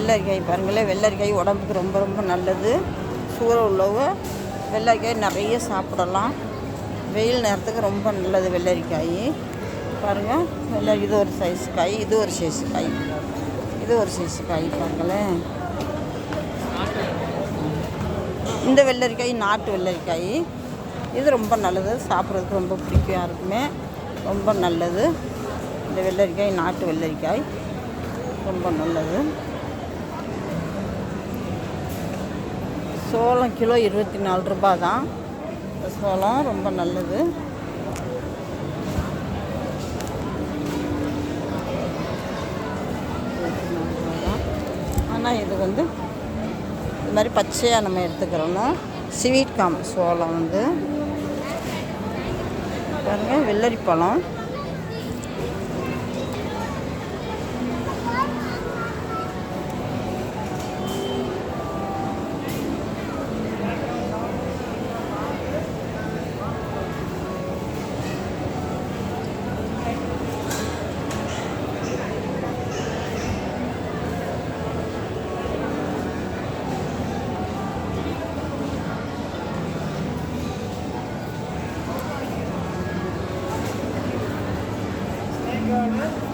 வெள்ளரிக்காய் பாருங்களேன் வெள்ளரிக்காய் உடம்புக்கு ரொம்ப ரொம்ப நல்லது. சுகர் உள்ளவங்க வெள்ளரிக்காய் நிறைய சாப்பிடலாம். வெயில் நேரத்துக்கு ரொம்ப நல்லது வெள்ளரிக்காய். பாருங்கள் வெள்ளரி இது ஒரு சைஸ் காய் இது ஒரு சைஸ் காய். இது ஒரு சைஸ் காய் பாருங்களேன். இந்த வெள்ளரிக்காய் நாட்டு வெள்ளரிக்காய். இது ரொம்ப நல்லது சாப்பிட்றதுக்கு ரொம்ப பிடிக்கும் யாருக்குமே. ரொம்ப நல்லது. இந்த வெள்ளரிக்காய் நாட்டு வெள்ளரிக்காய். ரொம்ப நல்லது. சோளம் கிலோ இருபத்தி நாலு ரூபா தான் இந்த சோளம் ரொம்ப நல்லது. ஆனால் இது வந்து இது மாதிரி பச்சையாக நம்ம எடுத்துக்கிறோம்னா ஸ்வீட் காம் சோளம் வந்து. பாருங்கள் வெள்ளரி பழம் görmüş.